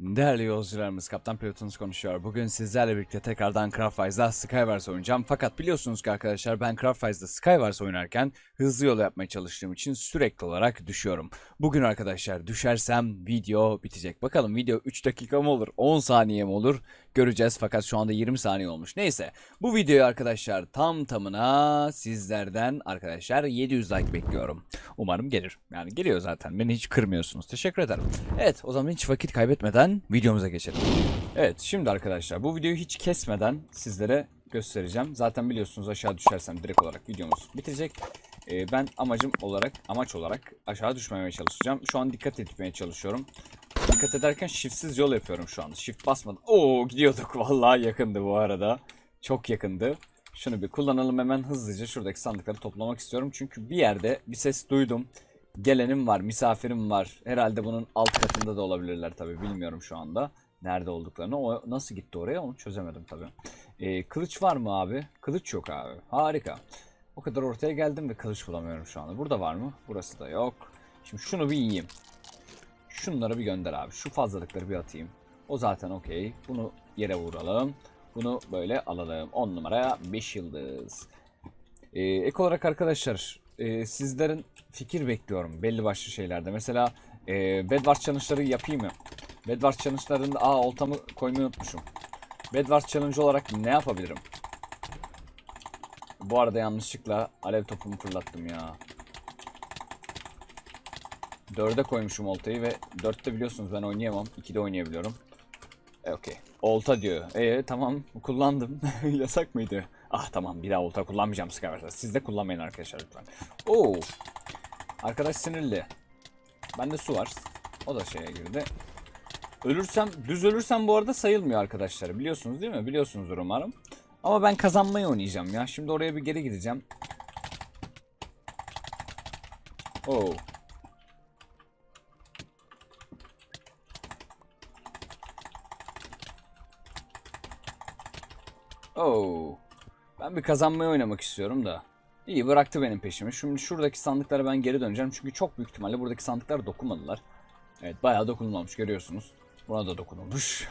Değerli yolcularımız, Kaptan Pilotunuz konuşuyor. Bugün sizlerle birlikte tekrardan Craftwise'da Skywars oynayacağım. Fakat biliyorsunuz ki arkadaşlar ben Craftwise'da Skywars oynarken hızlı yol yapmaya çalıştığım için sürekli olarak düşüyorum. Bugün arkadaşlar düşersem video bitecek. Bakalım video 3 dakika mı olur, 10 saniye mi olur göreceğiz. Fakat şu anda 20 saniye olmuş. Neyse bu videoyu arkadaşlar tam tamına sizlerden arkadaşlar 700 like bekliyorum. Umarım gelir. Yani geliyor zaten. Beni hiç kırmıyorsunuz. Teşekkür ederim. Evet o zaman hiç vakit kaybetmeden videomuza geçelim. Evet şimdi arkadaşlar bu videoyu hiç kesmeden sizlere göstereceğim. Zaten biliyorsunuz aşağı düşersem direkt olarak videomuz bitecek. Ee, ben amacım olarak amaç olarak aşağı düşmemeye çalışacağım. Şu an dikkat etmeye çalışıyorum. Dikkat ederken shiftsiz yol yapıyorum şu anda. Shift basmadan. Oo gidiyorduk vallahi yakındı bu arada. Çok yakındı. Şunu bir kullanalım hemen hızlıca şuradaki sandıkları toplamak istiyorum. Çünkü bir yerde bir ses duydum. Gelenim var, misafirim var. Herhalde bunun alt katında da olabilirler tabii bilmiyorum şu anda. Nerede olduklarını. O nasıl gitti oraya onu çözemedim tabii. Ee, kılıç var mı abi? Kılıç yok abi. Harika. O kadar ortaya geldim ve kılıç bulamıyorum şu anda. Burada var mı? Burası da yok. Şimdi şunu bir yiyeyim. Şunları bir gönder abi. Şu fazlalıkları bir atayım. O zaten okey. Bunu yere vuralım. Bunu böyle alalım. 10 numara 5 yıldız. Ee, ek olarak arkadaşlar e, sizlerin fikir bekliyorum belli başlı şeylerde. Mesela e, Bedwars challenge'ları yapayım mı? Bedwars challenge'larında aa oltamı koymayı unutmuşum. Bedwars challenge olarak ne yapabilirim? Bu arada yanlışlıkla alev topumu fırlattım ya. Dörde koymuşum oltayı ve dörtte biliyorsunuz ben oynayamam. İkide oynayabiliyorum. E okey. Olta diyor. E tamam kullandım. Yasak mıydı? Ah tamam bir daha olta kullanmayacağım Skywars'ta. Siz de kullanmayın arkadaşlar lütfen. Oo. Arkadaş sinirli. Bende su var. O da şeye girdi. Ölürsem, düz ölürsem bu arada sayılmıyor arkadaşlar. Biliyorsunuz değil mi? Biliyorsunuzdur umarım. Ama ben kazanmayı oynayacağım ya. Şimdi oraya bir geri gideceğim. Oo. Oo. Ben bir kazanmayı oynamak istiyorum da. İyi bıraktı benim peşimi. Şimdi şuradaki sandıklara ben geri döneceğim. Çünkü çok büyük ihtimalle buradaki sandıklar dokunmadılar. Evet bayağı dokunulmamış görüyorsunuz. Buna da dokunulmuş.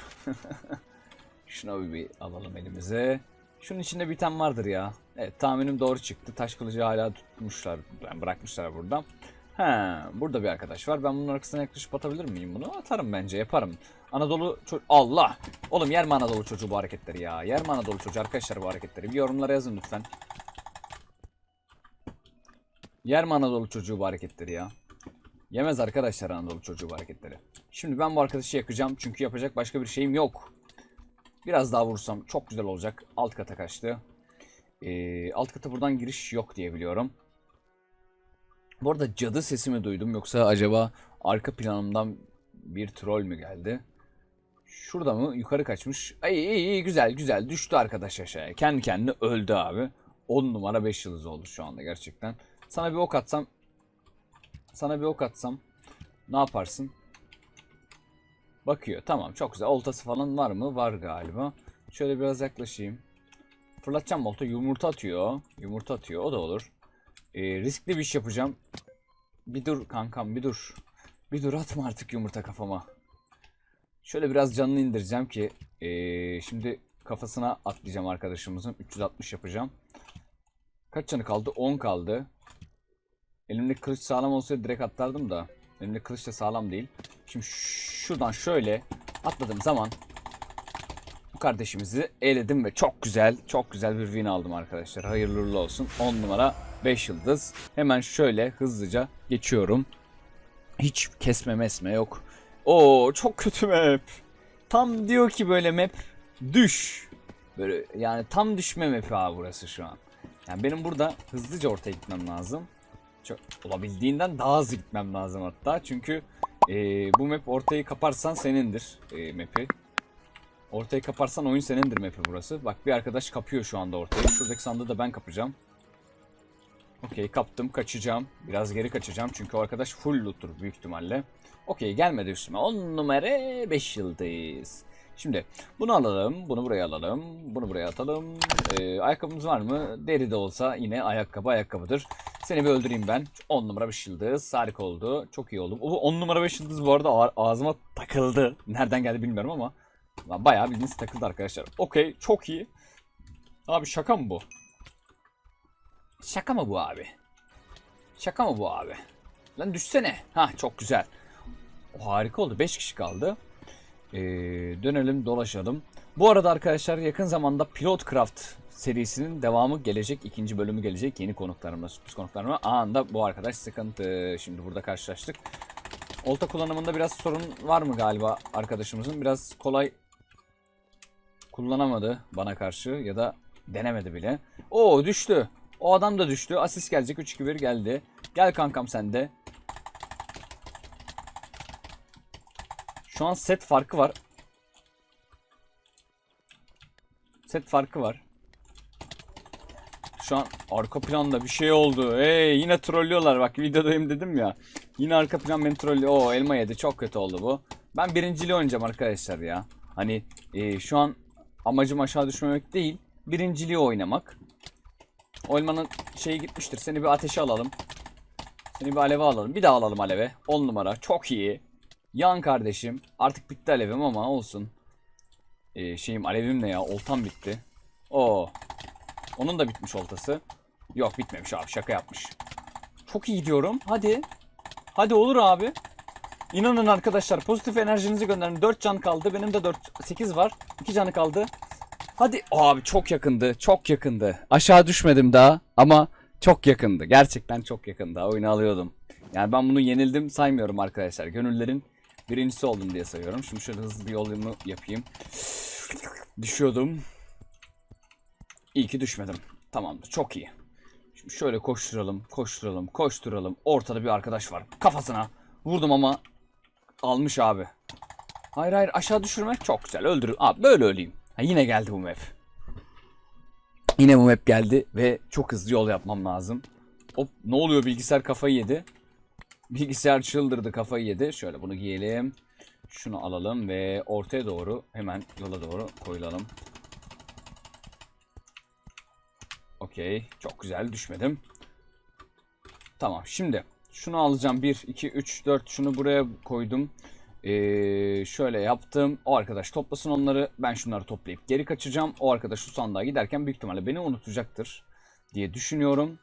Şuna bir, bir alalım elimize. Şunun içinde bir tane vardır ya. Evet tahminim doğru çıktı. Taş kılıcı hala tutmuşlar. Yani bırakmışlar burada. He, burada bir arkadaş var. Ben bunun arkasına yaklaşıp atabilir miyim bunu? Atarım bence yaparım. Anadolu Allah! Oğlum yer mi Anadolu çocuğu bu hareketleri ya? Yer mi Anadolu çocuğu arkadaşlar bu hareketleri? Bir yorumlara yazın lütfen. Yer mi Anadolu çocuğu bu hareketleri ya? Yemez arkadaşlar Anadolu çocuğu bu hareketleri. Şimdi ben bu arkadaşı yakacağım çünkü yapacak başka bir şeyim yok. Biraz daha vursam çok güzel olacak. Alt kata kaçtı. Ee, alt kata buradan giriş yok diye biliyorum. Bu arada cadı sesi mi duydum yoksa acaba arka planımdan bir troll mü geldi? Şurada mı? Yukarı kaçmış. Ay iyi iyi güzel güzel düştü arkadaş aşağıya. Kendi kendine öldü abi. 10 numara 5 yıldız oldu şu anda gerçekten. Sana bir ok atsam sana bir ok atsam ne yaparsın? Bakıyor. Tamam çok güzel. Oltası falan var mı? Var galiba. Şöyle biraz yaklaşayım. Fırlatacağım olta. Yumurta atıyor. Yumurta atıyor. O da olur. Ee, riskli bir iş yapacağım. Bir dur kankam bir dur. Bir dur atma artık yumurta kafama. Şöyle biraz canını indireceğim ki ee, şimdi kafasına atlayacağım arkadaşımızın. 360 yapacağım. Kaç canı kaldı? 10 kaldı. Elimdeki kılıç sağlam olsaydı direkt atlardım da. Elimdeki kılıç da sağlam değil. Şimdi şuradan şöyle atladığım zaman bu kardeşimizi eledim ve çok güzel, çok güzel bir win aldım arkadaşlar. Hayırlı olsun. 10 numara 5 yıldız. Hemen şöyle hızlıca geçiyorum. Hiç kesme mesme yok. Oo çok kötü map. Tam diyor ki böyle map düş. Böyle yani tam düşme map abi burası şu an. Yani benim burada hızlıca ortaya gitmem lazım. Çok, olabildiğinden daha hızlı gitmem lazım hatta. Çünkü e, bu map ortayı kaparsan senindir e, map'i. Ortayı kaparsan oyun senindir map'i burası. Bak bir arkadaş kapıyor şu anda ortayı. Şuradaki sandığı da ben kapacağım. Okey kaptım kaçacağım. Biraz geri kaçacağım çünkü o arkadaş full loot'tur büyük ihtimalle. Okey gelmedi üstüme. 10 numara 5 yıldız. Şimdi bunu alalım, bunu buraya alalım, bunu buraya atalım. Ee, ayakkabımız var mı? Deri de olsa yine ayakkabı ayakkabıdır. Seni bir öldüreyim ben. 10 numara 5 yıldız. Harika oldu. Çok iyi oldu. Bu 10 numara 5 yıldız bu arada ağ- ağzıma takıldı. Nereden geldi bilmiyorum ama. Bayağı bildiğiniz takıldı arkadaşlar. Okey çok iyi. Abi şaka mı bu? Şaka mı bu abi? Şaka mı bu abi? Lan düşsene. Ha çok güzel. O harika oldu. 5 kişi kaldı. Ee, dönelim dolaşalım. Bu arada arkadaşlar yakın zamanda Pilot Craft serisinin devamı gelecek. ikinci bölümü gelecek. Yeni konuklarımla, sürpriz konuklarımla. Anında bu arkadaş sıkıntı. Şimdi burada karşılaştık. Olta kullanımında biraz sorun var mı galiba arkadaşımızın? Biraz kolay kullanamadı bana karşı ya da denemedi bile. Oo düştü. O adam da düştü. Asist gelecek. 3-2-1 geldi. Gel kankam sen de. Şu an set farkı var. Set farkı var. Şu an arka planda bir şey oldu. Hey yine trollüyorlar bak videodayım dedim ya. Yine arka plan beni trollüyor. Oo elma yedi çok kötü oldu bu. Ben birinciliği oynayacağım arkadaşlar ya. Hani e, şu an amacım aşağı düşmemek değil. Birinciliği oynamak. O elmanın şeyi gitmiştir. Seni bir ateşe alalım. Seni bir aleve alalım. Bir daha alalım aleve. 10 numara. Çok iyi. Yan kardeşim. Artık bitti alevim ama olsun. Ee, şeyim alevim ne ya? Oltam bitti. Oo. Onun da bitmiş oltası. Yok bitmemiş abi şaka yapmış. Çok iyi gidiyorum. Hadi. Hadi olur abi. İnanın arkadaşlar pozitif enerjinizi gönderin. 4 can kaldı. Benim de 4 8 var. 2 canı kaldı. Hadi abi çok yakındı. Çok yakındı. Aşağı düşmedim daha ama çok yakındı. Gerçekten çok yakındı. Oyunu alıyordum. Yani ben bunu yenildim saymıyorum arkadaşlar. Gönüllerin birincisi oldum diye sayıyorum. Şimdi şöyle hızlı bir yolumu yapayım. Düşüyordum. İyi ki düşmedim. Tamamdır. Çok iyi. Şimdi şöyle koşturalım, koşturalım, koşturalım. Ortada bir arkadaş var. Kafasına vurdum ama almış abi. Hayır hayır aşağı düşürme. Çok güzel. Öldür. Abi böyle öleyim. Ha, yine geldi bu map. Yine bu map geldi ve çok hızlı yol yapmam lazım. Hop ne oluyor bilgisayar kafayı yedi. Bilgisayar çıldırdı kafayı yedi. Şöyle bunu giyelim. Şunu alalım ve ortaya doğru hemen yola doğru koyulalım. Okey. Çok güzel düşmedim. Tamam şimdi şunu alacağım. 1, 2, 3, 4 şunu buraya koydum. Ee, şöyle yaptım. O arkadaş toplasın onları. Ben şunları toplayıp geri kaçacağım. O arkadaş şu sandığa giderken büyük ihtimalle beni unutacaktır diye düşünüyorum.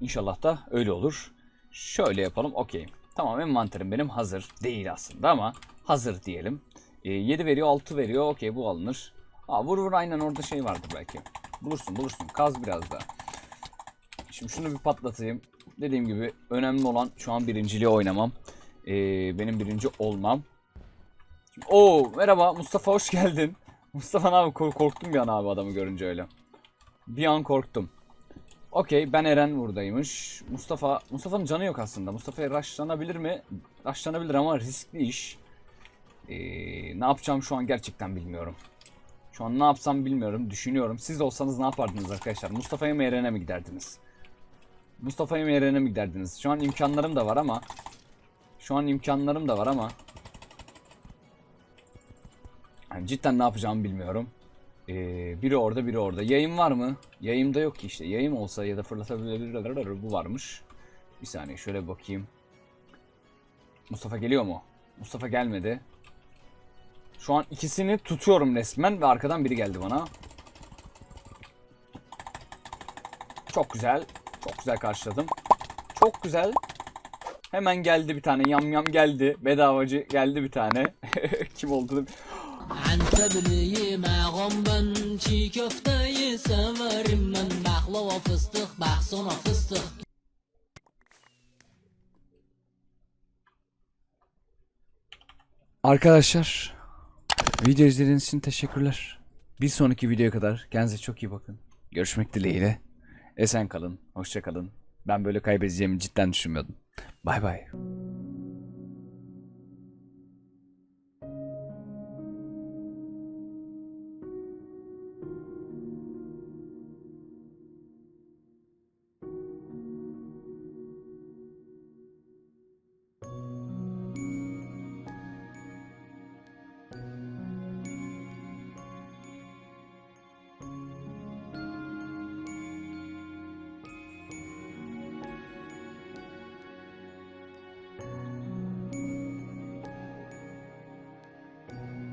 İnşallah da öyle olur. Şöyle yapalım. Okey. Tamam envanterim benim hazır. Değil aslında ama hazır diyelim. Ee, 7 veriyor 6 veriyor. Okey bu alınır. Aa, vur vur aynen orada şey vardır belki. Bulursun bulursun. Kaz biraz daha. Şimdi şunu bir patlatayım. Dediğim gibi önemli olan şu an birinciliği oynamam. Ee, benim birinci olmam. Oo merhaba Mustafa hoş geldin. Mustafa abi kork- korktum bir an abi adamı görünce öyle. Bir an korktum. Okey ben Eren buradaymış. Mustafa Mustafa'nın canı yok aslında. Mustafa'ya rushlanabilir mi? Rushlanabilir ama riskli iş. Ee, ne yapacağım şu an gerçekten bilmiyorum. Şu an ne yapsam bilmiyorum. Düşünüyorum. Siz olsanız ne yapardınız arkadaşlar? Mustafa'ya mı Eren'e mi giderdiniz? Mustafa'ya mı Eren'e mi giderdiniz? Şu an imkanlarım da var ama şu an imkanlarım da var ama yani cidden ne yapacağımı bilmiyorum. Ee, biri orada biri orada. Yayın var mı? Yayımda yok ki işte. Yayım olsa ya da fırlatabilirler bu varmış. Bir saniye şöyle bakayım. Mustafa geliyor mu? Mustafa gelmedi. Şu an ikisini tutuyorum resmen ve arkadan biri geldi bana. Çok güzel. Çok güzel karşıladım. Çok güzel. Hemen geldi bir tane. Yam yam geldi. Bedavacı geldi bir tane. Kim olduğunu عنتبلي مع غنبن شي كفتاي سفر من بحلوة فستق بحصنة فستق Arkadaşlar video izlediğiniz için teşekkürler. Bir sonraki videoya kadar kendinize çok iyi bakın. Görüşmek dileğiyle. Esen kalın, hoşça kalın. Ben böyle kaybedeceğimi cidden düşünmüyordum. 拜拜。